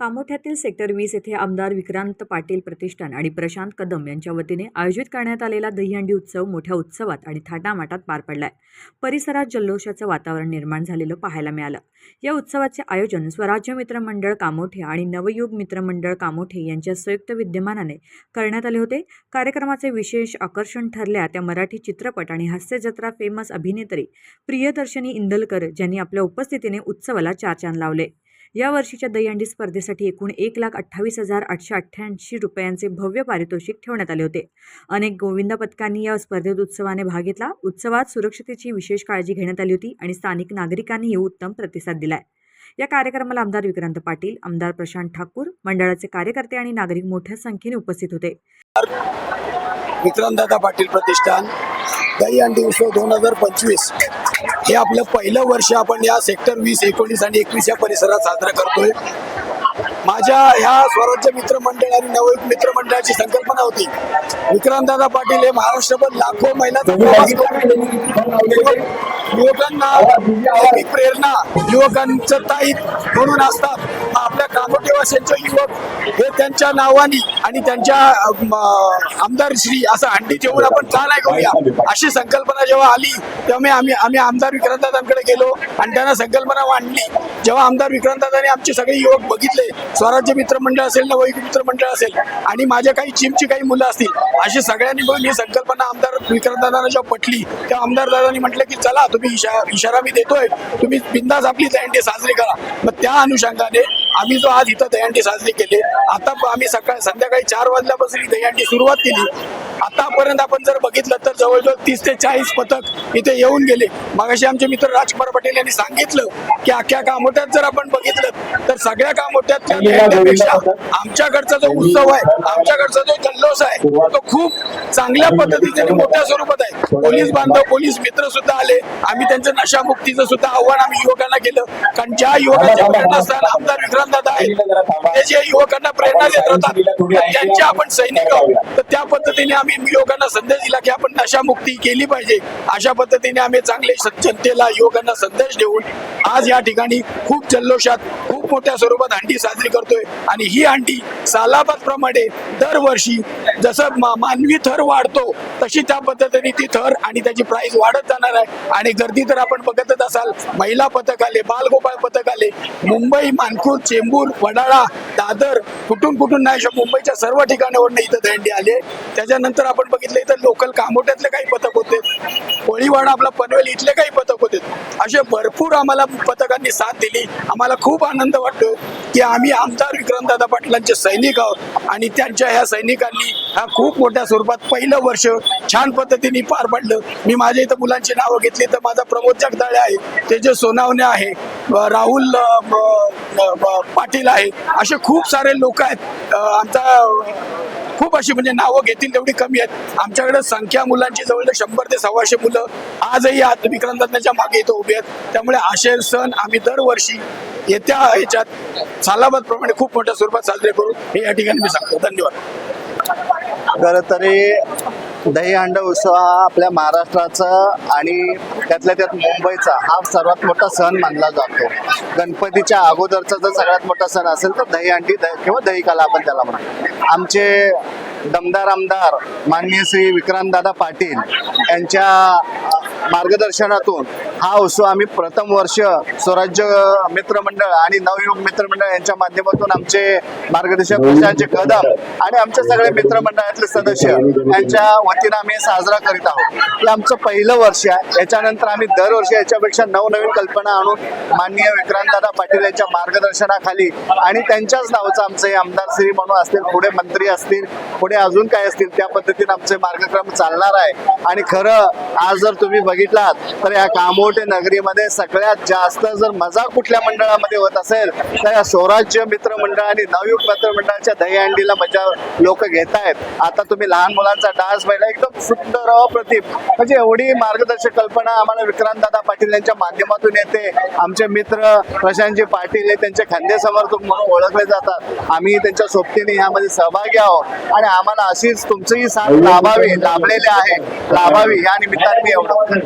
कामोठ्यातील sector वीस येथे आमदार विक्रांत पाटील प्रतिष्ठान आणि प्रशांत कदम यांच्या वतीने आयोजित करण्यात आलेला दहीहंडी उत्सव मोठ्या उत्सवात आणि थाटामाटात पार पडलाय. परिसरात जल्लोषाचं वातावरण निर्माण झालेलं पाहायला मिळालं. या उत्सवाचे आयोजन स्वराज्य मित्र मंडळ कामोठे आणि नवयुग मित्र मंडळ कामोठे यांच्या संयुक्त विद्यमानाने करण्यात आले होते. कार्यक्रमाचे विशेष आकर्षण ठरल्या त्या मराठी चित्रपट आणि हास्यजत्रा फेमस अभिनेत्री प्रियदर्शनी इंदलकर ज्यांनी आपल्या उपस्थितीने उत्सवाला चार चांद लावले. या वर्षीच्या दहीहंडी स्पर्धेसाठी एकूण एक लाख अठ्ठावीस हजार आठशे अठ्ठ्याऐंशी रुपयांचे भव्य पारितोषिक ठेवण्यात आले होते. अनेक गोविंद पथकांनी या स्पर्धेत उत्सवाने भाग घेतला. उत्सवात सुरक्षतेची विशेष काळजी घेण्यात आली होती आणि स्थानिक नागरिकांनीही उत्तम प्रतिसाद दिलाय. या कार्यक्रमाला आमदार विक्रांत पाटील आमदार प्रशांत ठाकूर मंडळाचे कार्यकर्ते आणि नागरिक मोठ्या संख्येने उपस्थित होते. विक्रमदादा पाटील प्रतिष्ठान दहीहंडी उत्सव दोन हजार पंचवीस. हे आपलं पहिलं वर्ष आपण या सेक्टर वीस एकोणीस आणि एकवीस या परिसरात साजरा करतोय. माझ्या ह्या स्वराज्य मित्र मंडळ आणि नवयुग मित्र मंडळाची संकल्पना होती. विक्रमदादा पाटील हे महाराष्ट्रभर लाखो युवक- युवकांना प्रेरणा युवकांचं ताईत म्हणून असतात. आपल्या कामोटेवासींचे युवक हे त्यांच्या नावाने आणि त्यांच्या आमदार श्री असं हंडी ठेवून आपण का नाही करूया. अशी संकल्पना जेव्हा आली तेव्हा मी आम्ही आम्ही आमदार विक्रांतदादांकडे गेलो आणि त्यांना संकल्पना मांडली. जेव्हा आमदार विक्रांतदादांनी आमचे सगळे युवक बघितले स्वराज्य मित्र मंडळ असेल नवयुग मित्र मंडळ असेल आणि माझ्या काही जिमची काही मुलं असतील अशी सगळ्यांनी मिळून ही संकल्पना आमदार विक्रांतदादांना जेव्हा पटली तेव्हा आमदार दादांनी म्हटलं की चला तुम्ही इशा इशारा मी देतोय. तुम्ही बिंदास आपली जयंती साजरी करा. मग त्या अनुषंगाने आम्ही जो आज इथं दहीहंडी साजरी केली आता आम्ही सकाळ संध्याकाळी चार वाजल्यापासून दहीहंडी सुरुवात केली. आतापर्यंत आपण जर बघितलं तर जवळजवळ तीस ते चाळीस पथक इथे येऊन गेले. मागाशी आमचे मित्र राजकुमार पटेल यांनी सांगितलं की अख्ख्या कामोट्यात जर आपण बघितलं तर सगळ्या दहीहंडीपेक्षा आमच्याकडचा जो उत्सव आहे आमच्याकडचा जो जल्लोष आहे तो खूप चांगल्या पद्धतीने मोठ्या स्वरूपात आहे. पोलीस बांधव पोलीस मित्र सुद्धा आले. आम्ही त्यांचं नशामुक्तीचं सुद्धा आव्हान आम्ही युवकांना केलं. कारण ज्या युवकांच्या प्रेरणास्थान आमदार विक्रांत दादा आहेत ते जे युवकांना प्रेरणा देत राहतात त्यांचे आपण सैनिक आहोत. तर त्या पद्धतीने आम्ही युवकांना संदेश दिला की आपण नशामुक्ती केली पाहिजे. अशा पद्धतीने आम्ही चांगले जनतेला युवकांना संदेश देऊन आज या ठिकाणी खूप जल्लोषात खूप मोठ्या स्वरूपात हंडी साजरी करतोय. आणि ही हंडी सालाबाद प्रमाणे दरवर्षी जसं मा- मानवी थर वाढतो तशी त्या पद्धतीने ती थर आणि त्याची प्राइस वाढत जाणार आहे. आणि गर्दी तर आपण बघतच असाल महिला पथक आले बालगोपाळ पथक आले मुंबई मानखूर चेंबूर वडाळा दादर कुठून कुठून नाही मुंबईच्या सर्व ठिकाणावरून इथं दंडी आले त्याच्यानंतर आपण बघितलं इथं लोकल कामोट्यातले काही पथक होते. कोळीवाडा आपला पनवेल इथले काही पथक होते. असे भरपूर आम्हाला पथकांनी साथ दिली. आम्हाला खूप आनंद वाटतं की आम्ही आमदार विक्रमदादा पाटलांचे सैनिक आहोत. आणि त्यांच्या ह्या सैनिकांनी हा खूप मोठ्या स्वरूपात पहिलं वर्ष छान पद्धतीने पार पडलं. मी माझ्या इथं मुलांची नावं घेतली तर माझा प्रमोद जगदाळे आहे तेजस सोनावणे आहे राहुल पाटील आहे असे खूप सारे लोक आहेत. आमचा खूप अशी म्हणजे नावं घेतील तेवढी कमी आहेत. आमच्याकडे संख्या मुलांची जवळ शंभर ते सव्वाशे मुलं आजही आज विक्रांतांच्या मागे इथं उभी आहेत. त्यामुळे असे सण आम्ही दरवर्षी येत्या ह्याच्यात सालाबाद प्रमाणे खूप मोठ्या स्वरूपात साजरे करू. हे या ठिकाणी मी सांगतो. धन्यवाद. खरं तरी दहीहंड उत्सव हा आपल्या महाराष्ट्राचा आणि त्यातल्या त्यात मुंबईचा हा सर्वात मोठा सण मानला जातो. गणपतीच्या अगोदरचा जर सगळ्यात मोठा सण असेल तर दहीहंडी द- किंवा दहीकाला आपण त्याला म्हणतो. आमचे दमदार आमदार माननीय श्री विक्रांतदादा पाटील यांच्या मार्गदर्शनातून हा उत्सव आम्ही प्रथम वर्ष स्वराज्य मित्रमंडळ आणि नवयुग मित्रमंडळ यांच्या माध्यमातून आमचे मार्गदर्शक प्रशांतचे कदम आणि आमचे सगळे मित्रमंडळातले सदस्य यांच्या वतीनं आम्ही साजरा करीत आहोत. हे आमचं पहिलं वर्ष आहे. याच्यानंतर आम्ही दरवर्षी याच्यापेक्षा नवनवीन कल्पना आणून माननीय विक्रांतदादा पाटील यांच्या मार्गदर्शनाखाली आणि त्यांच्याच नावाचं आमचे हे आमदार श्री म्हणून असतील पुढे मंत्री असतील पुढे अजून काय असतील त्या पद्धतीने आमचे मार्गक्रम चालणार आहे. आणि खरं आज जर तुम्ही बघितलात तर या मोठे नगरीमध्ये सगळ्यात जास्त जर मजा कुठल्या मंडळामध्ये होत असेल तर या स्वराज्य मित्र मंडळ आणि नवयुग मित्र मंडळाच्या दहीहंडीला मजा लोक घेत आहेत. आता तुम्ही लहान मुलांचा डान्स पाहिला एकदम सुंदर अप्रतिम. म्हणजे एवढी मार्गदर्शक कल्पना आम्हाला विक्रांतदादा पाटील यांच्या माध्यमातून येते. आमचे मित्र प्रशांतजी पाटील हे त्यांचे खांदे समर्थक म्हणून ओळखले जातात. आम्ही त्यांच्या सोबतीने यामध्ये सहभागी आहोत. आणि आम्हाला अशीच तुमचीही साथ लाभावी लाभलेली आहे. लाभावी. या निमित्ताने एवढं